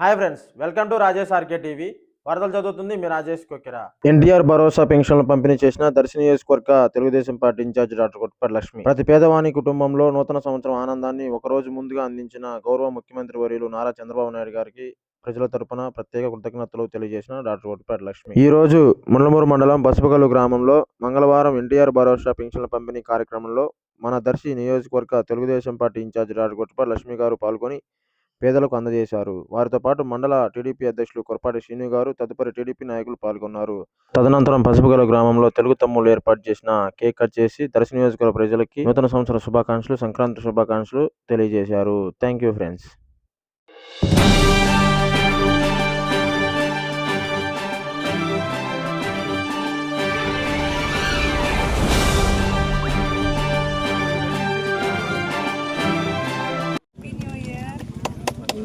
Hi friends welcome to Rajesh R K TV వార్తలు చదువుతుంది మీ రాజేష్ కొక్కిరా. ఎన్టీఆర్ భరోసా పెన్షన్లు పంపిణీ చేసిన దర్శి నియోజకవర్గ Telugu Desam party in charge doctor Kottapalli Lakshmi ప్రతి పేదవాని కుటుంబంలో నూతన సంవత్సరం ఆనందాన్ని ఒకరోజు ముందుగా అందించిన గౌరవ ముఖ్యమంత్రి వర్యులు నారా చంద్రబాబు నాయుడు గారికి ప్రజల తరపున ప్రత్యేక కృతజ్ఞతలు తెలియజేసిన డాక్టర్ కొట్టపల్లి లక్ష్మి ఈ రోజు ముండమూరు మండలం బసపగల్లు గ్రామంలో మంగళవారం ఎన్టీఆర్ భరోసా పెన్షన్ల పంపిణీ కార్యక్రమంలో మన దర్శి నియోజకవర్గ Telugu Desam party in charge doctor Kottapalli Lakshmi గారు పాల్గొని పేదలకు అందజేశారు. వారితో పాటు మండల టీడీపీ అధ్యక్షులు కొరపాటి శ్రీను గారు తదుపరి టీడీపీ నాయకులు పాల్గొన్నారు. తదనంతరం పసుపుగల గ్రామంలో తెలుగు తమ్ముళ్ళు ఏర్పాటు చేసిన కేక్ కట్ చేసి దర్శ నియోజకవర్గ ప్రజలకి నూతన సంవత్సర శుభాకాంక్షలు సంక్రాంతి శుభాకాంక్షలు తెలియజేశారు. Thank you friends.